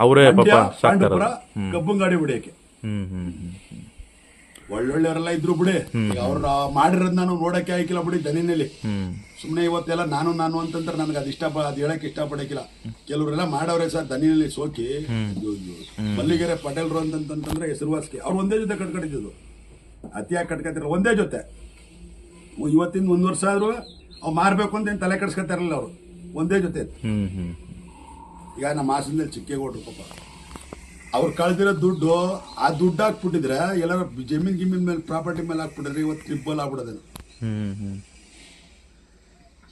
ಅವರೇ ಪಾಪ ಪಾಂಡವಪುರ ಕಬ್ಬಂಗಾಡಿ ಹ್ಮ್. ಒಳ್ಳೊಳ್ಳೆಯವರೆಲ್ಲ ಇದ್ರು ಬಿಡಿ. ಅವ್ರ ಮಾಡಿರೋದ್ ನಾನು ನೋಡಕ್ಕೆ ಆಯ್ಕಿಲ್ಲ ಬಿಡಿ ದನಿನಲ್ಲಿ. ಸುಮ್ಮನೆ ಇವತ್ತೆಲ್ಲ ನಾನು ನಾನು ಅಂತಂದ್ರೆ ನನಗೆ ಅದು ಇಷ್ಟ ಅದು ಹೇಳಕ್ ಇಷ್ಟಪಡಕ್ಕಿಲ್ಲ. ಕೆಲವರೆಲ್ಲ ಮಾಡವ್ರೆ ಸರ್ ದನಿನಲ್ಲಿ ಸೋಕಿ. ಮಲ್ಲಿಗೆರೆ ಪಟೇಲ್ರು ಅಂತಂತಂದ್ರೆ ಹೆಸರುವಾಸಿಗೆ ಅವ್ರು ಒಂದೇ ಜೊತೆ ಕಟ್ಕೊಂಡಿದ್ದು ಅತಿಯಾಗಿ ಕಟ್ಕತಿರ ಒಂದೇ ಜೊತೆ. ಇವತ್ತಿಂದ ಒಂದ್ ವರ್ಷ ಆದ್ರೂ ಅವ್ ಮಾರ್ಬೇಕು ಅಂತ ಏನ್ ತಲೆ ಕೆಡ್ಸ್ಕೊತಾರಲ್ಲ ಅವ್ರು. ಒಂದೇ ಜೊತೆ. ಈಗ ನಮ್ಮ ಹಾಸನದಲ್ಲಿ ಕೊಟ್ಟರು ಪಾಪ. ಅವ್ರು ಕಳ್ದಿರೋ ದುಡ್ಡು ಆ ದುಡ್ಡು ಹಾಕ್ಬಿಟ್ಟಿದ್ರೆ ಎಲ್ಲರ ಜಮೀನ್ ಗಿಮೀನ್ ಮೇಲೆ ಪ್ರಾಪರ್ಟಿ ಮೇಲೆ ಹಾಕ್ಬಿಟ್ಟಿದ್ರೆ ಇವತ್ತು ಹ್ಮ್ ಹ್ಮ್.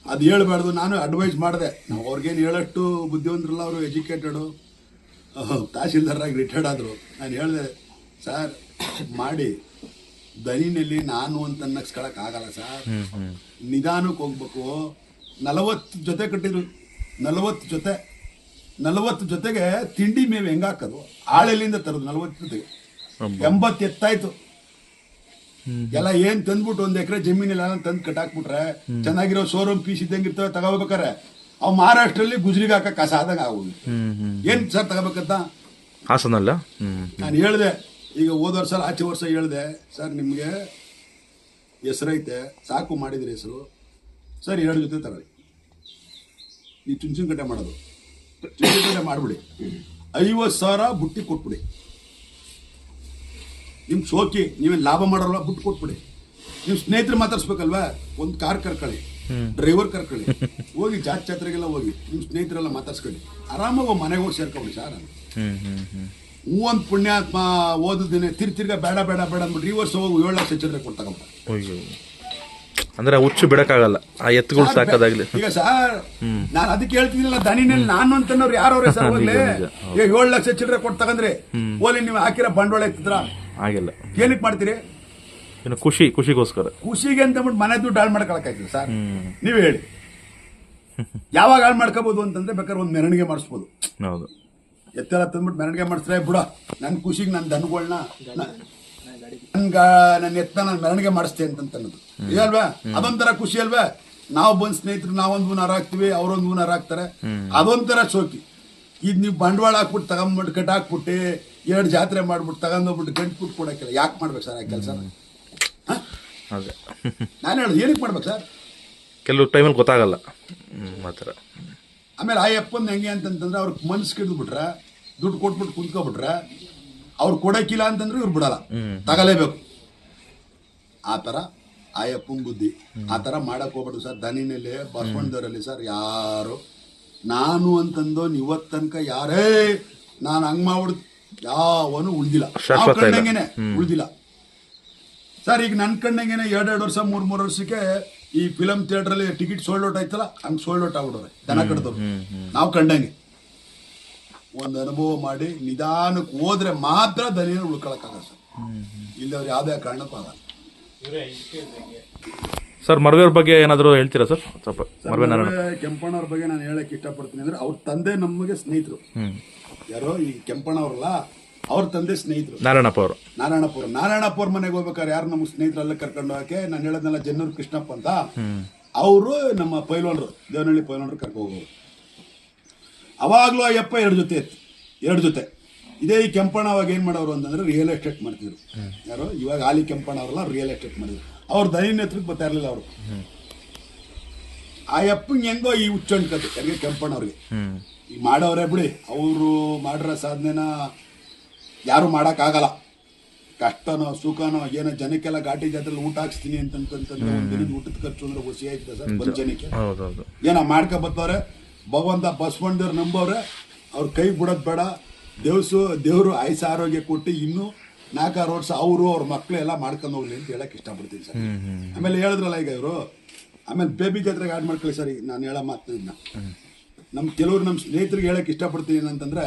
ಅದು ಹೇಳ್ಬಾರ್ದು ನಾನು ಅಡ್ವೈಸ್ ಮಾಡಿದೆ. ನಾವು ಅವ್ರಿಗೇನು ಹೇಳಷ್ಟು ಬುದ್ಧಿವಂತರಲ್ಲ ಅವರು ಎಜುಕೇಟೆಡು ತಹಸೀಲ್ದಾರಾಗಿ ರಿಟೈರ್ಡ್ ಆದರು. ನಾನು ಹೇಳಿದೆ ಸರ್ ಮಾಡಿ. ದನಿನಲ್ಲಿ ನಾನು ಅಂತ ಅನ್ನಕ್ಸ್ಕೊಳಕ್ ಆಗಲ್ಲ ಸರ್. ನಿಧಾನಕ್ಕೆ ಹೋಗ್ಬೇಕು. ನಲವತ್ತು ಜೊತೆ ಕಟ್ಟಿದ್ರು. ನಲವತ್ತು ಜೊತೆ. ನಲವತ್ತು ಜೊತೆಗೆ ತಿಂಡಿ ಮೇವು ಹೆಂಗ್ ಹಾಕೋದು? ಆಳೆಲ್ಲಿಂದ ತರೋದು ನಲವತ್ತು ಜೊತೆಗೆ. ಎಂಬತ್ತು ಎತ್ತಾಯ್ತು. ಎಲ್ಲ ಏನ್ ತಂದ್ಬಿಟ್ಟು ಒಂದ್ ಎಕರೆ ಜಮೀನೆಲ್ಲ ತಂದು ಕಟ್ಟಾಕ್ಬಿಟ್ರೆ ಚೆನ್ನಾಗಿರೋ ಶೋರೂಮ್ ಪೀಸ್ ಇದ್ದಂಗೆ ಇರ್ತವೆ ತಗೋಬೇಕಾರೆ. ಅವ್ ಮಹಾರಾಷ್ಟ್ರಲ್ಲಿ ಗುಜರಿಗೆ ಹಾಕ ಕಸ ಆದಂಗ ಆಗೋದು ಏನ್ ಸರ್ ತಗೋಬೇಕಂತ? ಹಾಸನಲ್ಲ? ನಾನು ಹೇಳಿದೆ ಈಗ ಹೋದ ವರ್ಷ ಆಚೆ ವರ್ಷ ಹೇಳಿದೆ ಸರ್ ನಿಮಗೆ ಹೆಸರೈತೆ ಸಾಕು ಮಾಡಿದ್ರಿ ಹೆಸರು. ಸರ್ ಎರಡು ಜೊತೆ ತಗೊಳ್ಳಿ. ಈ ಚುಂಚುನ್ ಕಟ್ಟೆ ಮಾಡೋದು. ಚುಂಚುನ್ ಮಾಡ್ಬಿಡಿ. ಐವತ್ತು ಸಾವಿರ ಬುಟ್ಟಿ ಕೊಟ್ಬಿಡಿ. ನಿಮ್ ಶೋಕಿ, ನೀವೇನು ಲಾಭ ಮಾಡಲ್ಲ ಬುಟ್ಟು ಕೊಟ್ಬಿಡಿ. ನೀವು ಸ್ನೇಹಿತರು ಮಾತಾಡ್ಸ್ಬೇಕಲ್ವಾ? ಒಂದು ಕಾರ್ ಕರ್ಕೊಳ್ಳಿ, ಡ್ರೈವರ್ ಕರ್ಕೊಳ್ಳಿ. ಹೋಗಿ ಜಾತ್ ಜಾತ್ರೆಗೆಲ್ಲ ಹೋಗಿ ನಿಮ್ಮ ಸ್ನೇಹಿತರೆಲ್ಲ ಮಾತಾಡ್ಸ್ಕೊಳ್ಳಿ. ಆರಾಮಾಗಿ ಮನೆಗೆ ಹೋಗಿ ಸೇರ್ಕೊಳ್ಳಿ ಸರ್. ಹೂ ಒಂದು ಪುಣ್ಯಾತ್ಮ ಓದಿದ್ದೇನೆ ತಿರ್ ತಿರ್ಗ ಬೇಡ ಬೇಡ ಬೇಡ ಅಂದ್ಬಿಟ್ಟು ರಿವರ್ಸ್ ಹೋಗಿ ಏಳು ಲಕ್ಷ ಚಿಲ್ಲರೆ ಕೊಡ್ತಕ್ಕಂಥ ಅಂದ್ರೆ ಹುಚ್ಚು ಬಿಡಕ್ಕಾಗಲ್ಲ. ಆ ಎತ್ತುಗಳು ಸಾಕದಾಗ್ಲಿ. ಈಗ ಸರ್ ನಾನು ಅದಕ್ಕೆ ಹೇಳ್ತಿದ್ದಿಲ್ಲ ದನಿನಲ್ಲಿ ನಾನು ಅಂತನವ್ರು ಯಾರವ್ರೆ ಸರ್ ಹೋಗ್ಲಿ ನಿಜ, ಈಗ ಏಳು ಲಕ್ಷ ಚಿಲ್ಲರೆ ಕೊಟ್ಟು ತಗಂದ್ರಿ ಓಲಿ ನೀವು ಹಾಕಿರೋ ಬಂಡವಾಳ ಎತ್ತಿದ್ರ? ಆಗಿಲ್ಲ ಏನಕ್ಕೆ ಮಾಡ್ತೀರಿ? ಇನ್ನು ಖುಷಿ ಖುಷಿಗೋಸ್ಕರ. ಖುಷಿಗೆ ಅಂತ ಬಿಟ್ಟು ಮನೆ ದುಡ್ಡು ಹಾಳು ಮಾಡ್ಕೊಳಕಾಯ್ತು ಸರ್. ನೀವು ಹೇಳಿ. ಯಾವಾಗ ಹಾಳು ಮಾಡ್ಕೋಬಹುದು ಅಂತಂದ್ರೆ ಬೇಕಾದ್ರೆ ಒಂದು ಮೆರವಣಿಗೆ ಮಾಡಿಸ್ಬೋದು. ಹೌದು. ಎತ್ತೆಲ್ಲ ತಂದ್ಬಿಟ್ಟು ಮೆರವಣಿಗೆ ಮಾಡಿಸ್ರೆ ಬಿಡ. ನನ್ನ ಖುಷಿಗೆ ನನ್ನ ದನಗಳನ್ನ ನನ್ಗ ನನ್ನ ಎತ್ತ ನಾನು ಮೆರವಣಿಗೆ ಮಾಡಿಸ್ತೆ ಅಂತ ಅನ್ನೋದು ಅಲ್ವಾ? ಅದೊಂಥರ ಖುಷಿ ಅಲ್ವಾ? ನಾವು ಬಂದ್ ಸ್ನೇಹಿತರು ನಾವೊಂದ್ ಹೂನಾರ ಹಾಕ್ತಿವಿ ಅವರೊಂದು ಹೂನಾರ ಹಾಕ್ತಾರೆ. ಅದೊಂಥರ ಶೋಕಿ. ಇದ್ ನೀವು ಬಂಡವಾಳ ಹಾಕ್ಬಿಟ್ಟು ತಗೊಂಡ್ಬಿಟ್ಟು ಕಟ್ಟ ಹಾಕ್ಬಿಟ್ಟು ಎರಡು ಜಾತ್ರೆ ಮಾಡ್ಬಿಟ್ಟು ತಗೊಂಡೋಗ್ಬಿಟ್ಟು ಗಂಟ್ಬಿಟ್ಟು ಕೊಡಕ್ಕಿಲ್ಲ ಯಾಕೆ ಮಾಡ್ಬೇಕು ಸರ್ ಆ ಕೆಲಸ ನಾನು ಹೇಳೋದು ಏನಕ್ಕೆ ಮಾಡ್ಬೇಕು ಸರ್? ಕೆಲವು ಟೈಮಲ್ಲಿ ಗೊತ್ತಾಗಲ್ಲ. ಆ ಥರ. ಆಮೇಲೆ ಆ ಅಪ್ಪನ್ ಹೆಂಗೆ ಅಂತಂತಂದ್ರೆ ಅವ್ರಿಗೆ ಮನ್ಸು ಕಿಡ್ದು ಬಿಟ್ರೆ ದುಡ್ಡು ಕೊಟ್ಬಿಟ್ಟು ಕುಂತ್ಕೊಬಿಟ್ರೆ ಅವ್ರು ಕೊಡಕ್ಕಿಲ್ಲ ಅಂತಂದ್ರೆ ಇವ್ರು ಬಿಡಲ್ಲ. ತಗಲೇಬೇಕು. ಆತರ ಥರ ಆ ಅಪ್ಪನ ಬುದ್ಧಿ ಆ ಥರ ಮಾಡಕ್ ಹೋಗ್ಬಾರ್ದು ಸರ್. ದನಿನಲ್ಲಿ ಬಸವಣ್ಣದವರಲ್ಲಿ ಸರ್ ಯಾರು? ನಾನು ಅಂತಂದು ಇವತ್ತು ತನಕ ಯಾರೇ ನಾನು ಹಂಗ್ ಮಾಡ್ಬಿಡ್ ಯಾವನು ಉಳ್ದಿಲ್ಲ. ನಾವು ಕಂಡಂಗೆನೆ ಉಳ್ದಿಲ್ಲ. ಸರ್ ಈಗ ನನ್ನ ಕಂಡಂಗೆನೆ ಎರಡೆರಡು ವರ್ಷ ಮೂರ್ ಮೂರು ವರ್ಷಕ್ಕೆ ಈ ಫಿಲಂ ಥಿಯೇಟರ್ ಅಲ್ಲಿ ಟಿಕೆಟ್ ಸೋಲ್ಡ್ ಔಟ್ ಆಯ್ತಲ್ಲ ಹಂಗ್ ಸೋಲ್ಡ್ ಔಟ್ ಆಗ್ಬಿಡೋರೆ. ದನ ಕಡ್ದವ್ರು. ನಾವು ಕಂಡಂಗೆ. ಒಂದು ಅನುಭವ ಮಾಡಿ ನಿಧಾನಕ್ಕೆ ಹೋದ್ರೆ ಮಾತ್ರ ದನಿಯನ್ನು ಉಳ್ಕೊಳಕ್ಕಾಗಲ್ಲ ಸರ್ ಇಲ್ಲವ್ರು ಯಾವುದೇ ಕಾರಣಕ್ಕೂ ಆಗಲ್ಲ. ಸರ್ ಮರವೇರ್ ಬಗ್ಗೆ ಏನಾದರೂ ಹೇಳ್ತೀರಾ ಸರ್? ಸ್ವಲ್ಪ ಮರವೆ ನಾರಾಯಣ. ಮದುವೆ ಕೆಂಪಣ್ಣವ್ರ ಬಗ್ಗೆ ನಾನು ಹೇಳಕ್ ಇಷ್ಟಪಡ್ತೀನಿ ಅಂದ್ರೆ ಅವ್ರ ತಂದೆ ನಮಗೆ ಸ್ನೇಹಿತರು. ಯಾರೋ ಈ ಕೆಂಪಣ್ಣವ್ರಲ್ಲ ಅವ್ರ ತಂದೆ ಸ್ನೇಹಿತರು. ನಾರಾಯಣಪ್ಪ ಅವರು. ನಾರಾಯಣಪುರ ನಾರಾಯಣಪುರ ಮನೆಗೆ ಹೋಗ್ಬೇಕಾದ್ರೆ ಯಾರು ನಮ್ಮ ಸ್ನೇಹಿತರೆಲ್ಲ ಕರ್ಕೊಂಡು ಹೋಗಕ್ಕೆ? ನಾನು ಹೇಳದ್ನಲ್ಲ ಜನ್ನೂರು ಕೃಷ್ಣಪ್ಪ ಅಂತ. ಅವರು ನಮ್ಮ ಪೈಲೋನ್ರು ದೇವನಹಳ್ಳಿ ಪೈಲೋನ್ರು ಕರ್ಕೊ ಹೋಗೋರು. ಅವಾಗ್ಲೂ ಅಯ್ಯಪ್ಪ ಎರಡು ಜೊತೆ ಇತ್ತು. ಎರಡು ಜೊತೆ. ಇದೇ ಈ ಕೆಂಪಣ್ಣ ಅವಾಗ ಏನು ಮಾಡೋರು ಅಂತಂದ್ರೆ ರಿಯಲ್ ಎಸ್ಟೇಟ್ ಮಾಡ್ತಿದ್ರು. ಯಾರು? ಇವಾಗ ಆಲಿ ಕೆಂಪಣ್ಣ ಅವರೆಲ್ಲ ರಿಯಲ್ ಎಸ್ಟೇಟ್ ಮಾಡಿದ್ರು. ಅವ್ರ ಗೊತ್ತಾ ಬರ್ತಾ ಇರಲಿಲ್ಲ ಅವರು. ಆ ಅಪ್ಪಂಗೆ ಹೆಂಗೋ ಈ ಹುಚ್ಚಂಟ್ಕತೆ ಯಾರಿಗೆ? ಕೆಂಪಣ್ಣ ಅವ್ರಿಗೆ. ಹ್ಮ್ ಈಗ ಮಾಡೋರೇ ಬಿಡಿ. ಅವರು ಮಾಡಿರೋ ಸಾಧನೆನ ಯಾರು ಮಾಡೋಕ್ಕಾಗಲ್ಲ. ಕಷ್ಟನೋ ಸುಖನೋ ಏನೋ ಜನಕ್ಕೆಲ್ಲ ಘಾಟಿ ಜಾತ್ರೆಲಿ ಊಟ ಹಾಕ್ಸ್ತೀನಿ ಅಂತಂತಂದ್ರೆ ಊಟದ ಖರ್ಚು ಅಂದ್ರೆ ಹುಸಿ ಆಯ್ತದೆ ಸರ್ ಬಂದ್ ಜನಕ್ಕೆ ಏನೋ ಮಾಡ್ಕೊ ಬತ್ತವ್ರೆ. ಭಗವಂತ ಬಸವಣ್ಣವ್ರು ನಂಬವ್ರೆ. ಅವ್ರ ಕೈ ಬಿಡೋದು ಬೇಡ. ದೇವ್ಸು ದೇವರು ಆಯುಸ ಆರೋಗ್ಯ ಕೊಟ್ಟು ಇನ್ನೂ ನಾಲ್ಕಾರು ವರ್ಷ ಅವರು ಅವ್ರ ಮಕ್ಕಳು ಎಲ್ಲ ಮಾಡ್ಕೊಂಡು ಹೋಗ್ಲಿ ಅಂತ ಹೇಳಕ್ ಇಷ್ಟಪಡ್ತೀನಿ ಸರ್. ಆಮೇಲೆ ಹೇಳಿದ್ರಲ್ಲ ಈಗ ಇವರು ಆಮೇಲೆ ಬೇಬಿ ಜಾತ್ರೆಗೆ ಆಡ್ ಮಾಡ್ಕೊಳ್ಳಿ ಸರ್. ಈಗ ನಾನು ಹೇಳೋ ಮಾತನ್ನ ನಮ್ಮ ಕೆಲವ್ರು ನಮ್ಮ ಸ್ನೇಹಿತರಿಗೆ ಹೇಳಕ್ ಇಷ್ಟಪಡ್ತೀನಿ ಏನಂತಂದ್ರೆ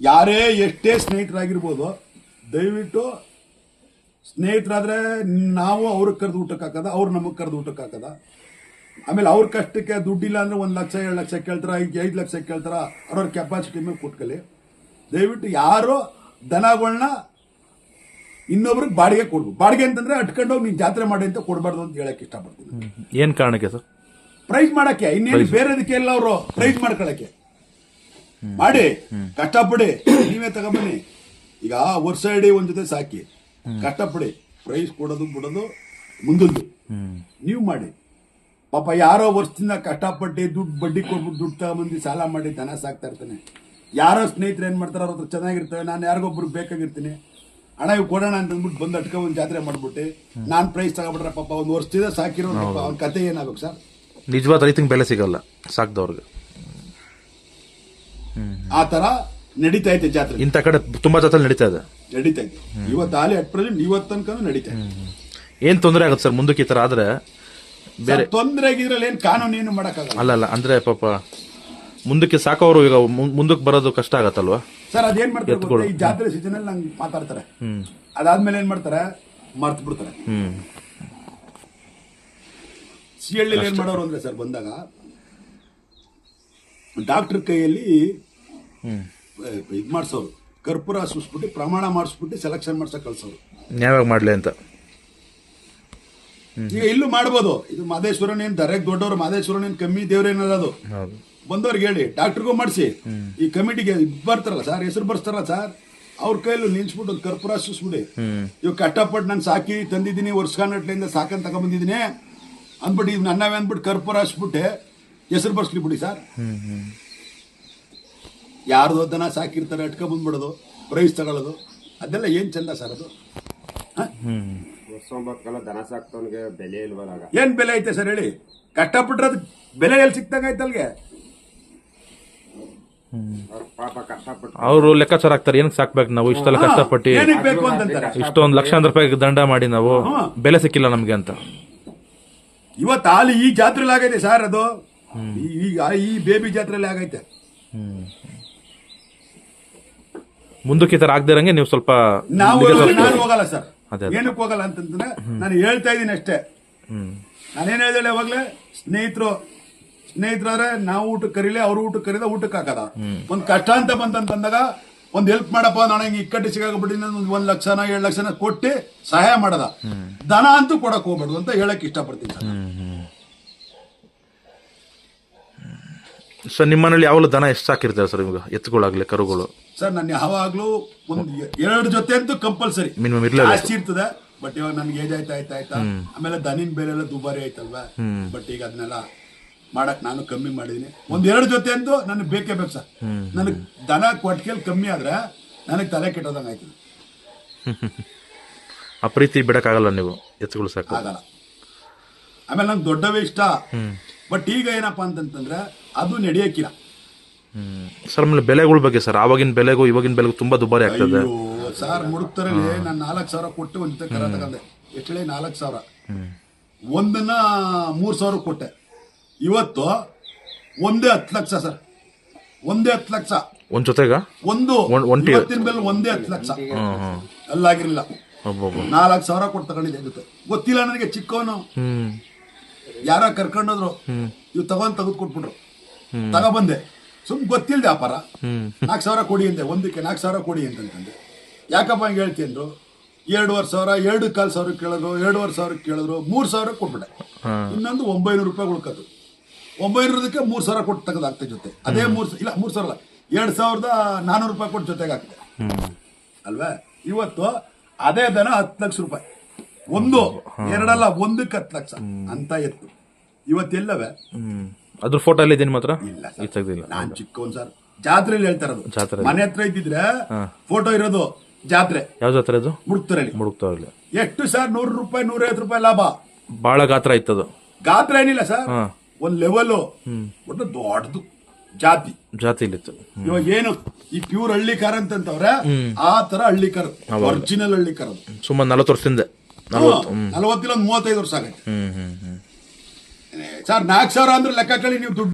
ಯಾರೇ ಎಷ್ಟೇ ಸ್ನೇಹಿತರಾಗಿರ್ಬೋದು ದಯವಿಟ್ಟು ಸ್ನೇಹಿತರಾದ್ರೆ ನಾವು ಅವ್ರಿಗೆ ಕರೆದು ಊಟಕ್ಕೆ ಹಾಕದ ಅವ್ರು ನಮಗೆ ಕರೆದು ಊಟಕ್ಕೆ ಹಾಕದ. ಆಮೇಲೆ ಅವ್ರ ಕಷ್ಟಕ್ಕೆ ದುಡ್ಡಿಲ್ಲ ಅಂದ್ರೆ ಒಂದು ಲಕ್ಷ ಎರಡು ಲಕ್ಷ ಕೇಳ್ತಾರ ಈಗ ಐದು ಲಕ್ಷ ಕೇಳ್ತಾರ ಅವ್ರವ್ರ ಕೆಪಾಸಿಟಿ ಮೇಲೆ ಕೊಟ್ಕಲಿ ದಯವಿಟ್ಟು ಯಾರು ದನಗಳನ್ನ ಇನ್ನೊಬ್ರಿಗೆ ಬಾಡಿಗೆ ಕೊಡ್ಬೇಕು. ಬಾಡಿಗೆ ಅಂತಂದ್ರೆ ಅಟ್ಕೊಂಡೋಗಿ ನೀನು ಜಾತ್ರೆ ಮಾಡಿ ಅಂತ ಕೊಡಬಾರ್ದು ಅಂತ ಹೇಳಕ್ ಇಷ್ಟಪಡ್ತೀನಿ. ಏನ್ ಕಾರಣಕ್ಕೆ ಸರ್? ಪ್ರೈಸ್ ಮಾಡಕ್ಕೆ ಇನ್ನೇನು ಬೇರೆದಕ್ಕೆ ಎಲ್ಲ ಅವರು ಪ್ರೈಸ್ ಮಾಡ್ಕೊಳಕ್ಕೆ. ಮಾಡಿ ಕಷ್ಟಪಡಿ ನೀವೇ ತಗೊಂಬನ್ನಿ. ಈಗ ವರ್ಷ ಇಡೀ ಒಂದ್ ಜೊತೆ ಸಾಕಿ. ಕಷ್ಟಪಡಿ ಪ್ರೈಸ್ ಕೊಡೋದು ಬಿಡೋದು ಮುಂದೊಂದು. ನೀವು ಮಾಡಿ. ಪಾಪ ಯಾರೋ ವರ್ಷದಿಂದ ಕಷ್ಟಪಟ್ಟು ದುಡ್ಡು ಬಡ್ಡಿ ಕೊಟ್ಬಿಟ್ಟು ದುಡ್ಡು ತಗೊಂಬಂದು ಸಾಲ ಮಾಡಿ ದನ ಸಾಕ್ತಾ ಇರ್ತಾನೆ. ಯಾರೋ ಸ್ನೇಹಿತರು ಏನು ಮಾಡ್ತಾರೆ ಅವ್ರ ಹತ್ರ ಚೆನ್ನಾಗಿರ್ತವೆ ನಾನು ಯಾರಿಗೊಬ್ರು ಬೇಕಾಗಿರ್ತೀನಿ. ಹಣ ಇವ್ ಕೊಡೋಣ ಅಂತ ಅಂದ್ಬಿಟ್ಟು ಬಂದು ಅಟ್ಕ ಒಂದು ಜಾತ್ರೆ ಮಾಡ್ಬಿಟ್ಟು ನಾನು ಪ್ರೈಸ್ ತಗೊಬಿಟ್ರೆ ಪಾಪ ಒಂದು ವರ್ಷದಿಂದ ಸಾಕಿರೋ ಅವ್ರ ಕತೆ ಏನಾಗಬೇಕು ಸರ್? ನಿಜವಾದ ರೈತಂಗೆ ಬೆಲೆ ಸಿಗಲ್ಲ ಸಾಕ್ದವ್ರಿಗೆ. ಆ ತರ ನಡೀತಾ ಐತೆ ಜಾತ್ರೆ. ಇಂಥ ಕಡೆ ತುಂಬಾ ಜಾತ್ರೆ ನಡೀತಾ ಇದೆ. ನಡೀತಾ ಐತೆ. ಇವತ್ತು ಆಲಿ ಅಟ್ ಪ್ರೆಸೆಂಟ್ ಇವತ್ತು ತನಕ ನಡೀತಾ ಇದೆ. ಏನ್ ತೊಂದರೆ ಆಗುತ್ತೆ ಸರ್ ಮುಂದಕ್ಕೆ ಈ ತರ ಆದ್ರೆ ಬೇರೆ ತೊಂದ್ರೆ ಆಗಿದ್ರಲ್ಲಿ ಏನ್ ಕಾನೂನು ಏನು ಮಾಡಕ್ಕಾಗಲ್ಲ. ಅಲ್ಲ ಅಲ್ಲ ಅಂದ್ರೆ ಪಾಪ ಮುಂದಕ್ಕೆ ಸಾಕೋರು ಈಗ ಮು- ಮುಂದಕ್ಕೆ ಬರೋದು ಕಷ್ಟ ಆಗತ್ತಲ್ವಾ? ಸರ್ ಅದೇನ್ ಮಾಡ್ತಾರೆ ಗೊತ್ತಾ? ಈ ಜಾತ್ರೆ ಸೀಸನ್ ಅಲ್ಲಿ ನಂಗೆ ಮಾತಾಡ್ತಾರೆ. ಅದಾದ್ಮೇಲೆ ಏನ್ ಮಾಡ್ತಾರೆ? ಮರ್ತ್ ಬಿಡ್ತಾರೆ. ಹ್ಮ್. ಏನ್ ಮಾಡೋರು ಅಂದ್ರೆ ಸರ್ ಬಂದಾಗ ಡಾಕ್ಟರ್ ಕೈಯಲ್ಲಿ ಹ್ಮ್. ಇದ್ ಮಾಡ್ಸೋರು. ಕರ್ಪೂರ ಸುಸ್ಬಿಟ್ಟು ಪ್ರಮಾಣ ಮಾಡಿಸ್ಬಿಟ್ಟು ಸೆಲೆಕ್ಷನ್ ಮಾಡ್ಸಕ್ ಕಳ್ಸೋರು. ನ್ಯಾಯವಾಗಿ ಮಾಡ್ಲಿ ಅಂತ. ಈಗ ಇಲ್ಲೂ ಮಾಡ್ಬೋದು. ಇದು ಮಾದೇಶ್ವರನ್ ಏನ್ ದರೆಗ್ ದೊಡ್ಡವರು ಮಾದೇಶ್ವರನ್ ಏನ್ ಕಮ್ಮಿ ದೇವ್ರೇನದು ಬಂದವ್ರಿಗೆ ಹೇಳಿ ಡಾಕ್ಟರ್ಗೂ ಮಾಡಿಸಿ. ಈ ಕಮಿಟಿಗೆ ಬರ್ತಾರಲ್ಲ ಸರ್ ಹೆಸರು ಬರ್ಸ್ತಾರಲ್ಲ ಸರ್ ಅವ್ರ ಕೈಲೂ ನಿಲ್ಸ್ಬಿಟ್ಟು ಒಂದು ಕರ್ಪೂರ ಸುಸ್ಬಿಡಿ ಇವ್ ಕಷ್ಟಪಟ್ಟು ನಾನು ಸಾಕಿ ತಂದಿದ್ದೀನಿ ವರ್ಷಕಾನಟ್ಲಿಂದ ಸಾಕಂತ ತಗೊಂಬಂದಿದ್ದೀನಿ. ಅಂದ್ಬಿಟ್ಟು ಇವ್ ನನ್ನವೇ ಅಂದ್ಬಿಟ್ಟು ಕರ್ಪೂರ ಹಚ್ಬಿಟ್ಟೆ. ಹೆಸರು ಬರ್ಸ್ಲಿ ಬಿಡಿ ಸರ್ ಯಾರ್ದು ದನ ಸಾಕಿರ್ತಾರೆ ಅಟ್ಕ ಬಂದ್ಬಿಡೋದು ಪ್ರೈಸ್ ತಗೊಳ್ಳೋದು. ಅದೆಲ್ಲ ಏನ್ ಚಂದ ಸರ್ ಅದು? ದನ ಸಾಕ್ತವನಿಗೆ ಬೆಲೆ ಇಲ್ವಲ್ಲ ಆಗ ಏನ್ ಬೆಲೆ ಐತೆ ಸರ್ ಹೇಳಿ? ಕಷ್ಟಪಟ್ರೆ ಅದು ಬೆಲೆ ಎಲ್ಲಿ ಸಿಕ್ತಂಗ ಐತಲ್ಗೆ ಅವ್ರ ಪಾಪ ಕಷ್ಟಪಟ್ಟು ಅವರು ಲೆಕ್ಕಾಚಾರ ಹಾಕ್ತಾರೆ ಏನಕ್ಕೆ ಸಾಕ್ಬೇಕು ನಾವು? ಇಷ್ಟೆಲ್ಲ ಕಷ್ಟಪಟ್ಟು ಏನಕ್ಕೆ ಬೇಕು ಅಂತಂತಾರೆ ಇಷ್ಟೊಂದು ಲಕ್ಷಾಂತರ ರೂಪಾಯಿ ದಂಡ ಮಾಡಿ ನಾವು ಬೆಲೆ ಸಿಕ್ಕಿಲ್ಲ ನಮ್ಗೆ ಅಂತ. ಇವತ್ತು ಹಾಲು ಈ ಜಾತ್ರೆಲಿ ಆಗೈತೆ ಸರ್ ಅದು? ಈ- ಈಗ ಈ ಬೇಬಿ ಜಾತ್ರೆಲಿ ಆಗೈತೆ. ಮುಂದಕ್ಕೆ ಈ ತರ ಆಗದಿರಂಗೆ ನೀವು ಸ್ವಲ್ಪ ನಾವು ನಾನು ಹೋಗಲ್ಲ ಸರ್. ಏನಕ್ಕೆ ಹೋಗಲ್ಲ ಅಂತಂದ್ರೆ ನಾನು ಹೇಳ್ತಾ ಇದ್ದೀನಿ ಅಷ್ಟೇ. ನಾನೇನು ಹೇಳಿದೆ ಯಾವಾಗ್ಲೇ ಸ್ನೇಹಿತರು ಸ್ನೇಹಿತರಾದ್ರೆ ನಾವು ಊಟಕ್ಕೆ ಕರೀಲಿ ಅವ್ರ ಊಟಕ್ಕೆ ಕರೀದ ಊಟಕ್ಕೆ ಹಾಕದ ಒಂದ್ ಕಷ್ಟ ಅಂತ ಬಂತಂತಂದಾಗ ಒಂದ್ ಹೆಲ್ಪ್ ಮಾಡಪ್ಪ ನಾನು ಹಿಂಗೆ ಇಕ್ಕಟ್ಟು ಸಿಗಾಗ್ಬಿಟ್ಟು ಒಂದು ಒಂದ್ ಲಕ್ಷನ ಏಳು ಲಕ್ಷನ ಕೊಟ್ಟು ಸಹಾಯ ಮಾಡದ. ದನ ಅಂತೂ ಕೊಡಕ್ ಹೋಗ್ಬಾರ್ದು ಅಂತ ಹೇಳಕ್ ಇಷ್ಟಪಡ್ತೀನಿ ಸರ್ ನಿಮ್ಮನೇಲಿ ನಿಮ್ಮ ಮನೇಲಿ ಯಾವಾಗಲೂ ದನ ಎಷ್ಟು ಸಾಕಿರ್ತಾರೆ ಸರ್ ಇವಾಗ ಎತ್ತುಗಳಾಗ್ಲಿ ಕರುಗಳು? ಸರ್ ನಾನು ಯಾವಾಗಲೂ ಒಂದು ಎರಡು ಜೊತೆ ಅಂತೂ ಕಂಪಲ್ಸರಿ ಮಿನಿಮಮ್ ಇರಲಿಲ್ಲ ಜಾಸ್ತಿ ಇರ್ತದೆ ಬಟ್ ಇವಾಗ ನನ್ಗೆ ಏಜ್ ಆಯ್ತಾ ಆಯ್ತಾ ಆಯ್ತಾ? ಆಮೇಲೆ ದನಿನ್ ಬೇರೆ ಎಲ್ಲ ದುಬಾರಿ ಆಯ್ತಲ್ವಾ? ಬಟ್ ಈಗ ಅದನ್ನೆಲ್ಲ ಮಾಡಕ್ ನಾನು ಕಮ್ಮಿ ಮಾಡಿದೀನಿ. ಒಂದ್ ಎರಡು ಜೊತೆ ಅಂತೂ ನನಗೆ ಬೇಕೇ ಬೇಕು ಸರ್ ನನಗೆ ದನ ಕೊಟ್ಕೆಲ್ ಕಮ್ಮಿ ಆದ್ರೆ ನನಗೆ ತಲೆ ಕೆಟ್ಟೋದಂಗ ಆಯ್ತದೆ. ಆ ಪ್ರೀತಿ ಬಿಡಕ್ಕಾಗಲ್ಲ ನೀವು ಎತ್ತುಗಳು ಸಾಕು ಆಗಲ್ಲ. ಆಮೇಲೆ ನಂಗೆ ದೊಡ್ಡವೇ ಇಷ್ಟ. ಬಟ್ ಈಗ ಏನಪ್ಪ ಅಂತಂತಂದ್ರೆ ಅದು ನಡೆಯಕ್ಕಿಲ್ಲ. ಸರ್ ಆಮೇಲೆ ಬೆಲೆಗಳ ಬಗ್ಗೆ ಸರ್ ಆವಾಗಿನ ಬೆಲೆಗೂ ಇವಾಗಿನ ಬೆಲೆಗೂ ತುಂಬಾ ದುಬಾರಿ ಆಗ್ತದೆ. ಸರ್ ಮುಡುಕ್ತಾರಲ್ಲಿ ನಾನು ನಾಲ್ಕು ಸಾವಿರ ಕೊಟ್ಟು ಒಂದು ಕರ ತಗೊಂಡೆ. ಎಷ್ಟು ಹೇಳಿ ನಾಲ್ಕು ಸಾವಿರ. ಒಂದನ್ನ ಮೂರು ಸಾವಿರ ಕೊಟ್ಟೆ. ಇವತ್ತು ಒಂದೇ ಹತ್ತು ಲಕ್ಷ ಸರ್. ಒಂದೇ ಹತ್ತು ಲಕ್ಷ. ಒಂದ್ ಜೊತೆಗ? ಒಂದು. ಇವತ್ತಿನ ಬೆಲೆ ಒಂದೇ ಹತ್ತು ಲಕ್ಷ. ಅಲ್ಲಾಗಿರ್ಲಿಲ್ಲ ನಾಲ್ಕು ಸಾವಿರ ಕೊಟ್ಟು ತಗೊಂಡಿದ್ದೆ ಜೊತೆ. ಗೊತ್ತಿಲ್ಲ ನನಗೆ ಚಿಕ್ಕವನು. ಯಾರ ಕರ್ಕೊಂಡೋದ್ರು ಇವ್ ತಗೊಂಡ್ ತೆಗೆದು ಕೊಟ್ಬಿಟ್ರು. ತಗೊಬಂದೆ. ಸುಮ್ ಗೊತ್ತಿಲ್ದೆ ವ್ಯಾಪಾರ. ನಾಲ್ಕು ಸಾವಿರ ಕೊಡಿ ಅಂದೆ ಒಂದಕ್ಕೆ ನಾಲ್ಕು ಸಾವಿರ ಕೊಡಿ ಅಂತಂತಂದೆ ಯಾಕಪ್ಪ ಹಂಗೆ ಹೇಳ್ತೀನ್ರು ಎರಡೂವರೆ ಸಾವಿರ ಎರಡು ಕಾಲು ಸಾವಿರ ಕೇಳಿದ್ರು ಎರಡೂವರೆ ಸಾವಿರ ಕೇಳಿದ್ರು ಮೂರು ಸಾವಿರ ಕೊಟ್ಬಿಟ್ಟೆ. ಇನ್ನೊಂದು ಒಂಬೈನೂರು ರೂಪಾಯಿ ಉಳ್ಕತ್ತು ಒಂಬೈನೂರದಕ್ಕೆ ಮೂರು ಸಾವಿರ ಕೊಟ್ಟು ತೆಗೆದಾಗ್ತದೆ ಜೊತೆ. ಅದೇ ಮೂರು ಇಲ್ಲ ಮೂರು ಸಾವಿರ ಅಲ್ಲ ಎರಡು ಸಾವಿರದ ನಾನೂರು ರೂಪಾಯಿ ಕೊಟ್ಟು ಜೊತೆಗೆ ಆಗ್ತದೆ ಅಲ್ವಾ? ಇವತ್ತು ಅದೇ ದನ ಹತ್ತು ಲಕ್ಷ ರೂಪಾಯಿ. ಒಂದು. ಎರಡಲ್ಲ ಒಂದಕ್ಕೆ ಹತ್ತು ಲಕ್ಷ. ಅಂತ ಎತ್ತು. ಇವತ್ತೆಲ್ಲವೇ? ಅದ್ರ ಫೋಟೋ ಅಲ್ಲಿ ಇದೀನಿ ಮಾತ್ರ? ಇಲ್ಲ ತೆಗ್ದಿಲ್ಲ. ನಾನ್ ಚಿಕ್ಕವನ್ ಸರ್. ಜಾತ್ರೆಯಲ್ಲಿ ಹೇಳ್ತಾರದು ಜಾತ್ರೆ. ಮನೆ ಹತ್ರ ಇದ್ದಿದ್ರೆ ಫೋಟೋ ಇರೋದು ಜಾತ್ರೆ. ಯಾವ ಜಾತ್ರೆ ಅದು? ಮುಡುಕ್ತರಲ್ಲಿ. ಮುಡುಕ್ತಾವ್ಲಿ ಎಷ್ಟು ಸರ್? ನೂರು ರೂಪಾಯಿ ನೂರೈವತ್ತು ರೂಪಾಯಿ ಲಾಭ. ಬಹಳ ಗಾತ್ರ ಇತ್ತದು. ಗಾತ್ರ ಏನಿಲ್ಲ ಸರ್. ಹಾ. ಒಂದ್ ಲೆವೆಲ್ ಒಟ್ಟು ದೊಡ್ಡದು. ಜಾತಿ. ಜಾತಿಲಿತ್ತು ಇವಾಗ ಏನು? ಈ ಪ್ಯೂರ್ ಹಳ್ಳಿಕಾರ ಅಂತಂತವ್ರೆ ಆ ತರ ಹಳ್ಳಿ ಕಾರ್ ಒರಿಜಿನಲ್ ಹಳ್ಳಿ ಕಾರ್ ಅದು ಸುಮಾರು ನಲವತ್ತು ವರ್ಷದಿಂದ. ನಲವತ್ತಿಲ್ಲ ಮೂವತ್ತೈದು ವರ್ಷ ಆಗೈತೆ. ಹ್ಮ್ ಹ್ಮ್ ಹ್ಮ್. ಸರ್ ನಾಲ್ಕು ಸಾವಿರ ಅಂದ್ರೆ ಲೆಕ್ಕ ಕಳಿ ನೀವು ದುಡ್ಡು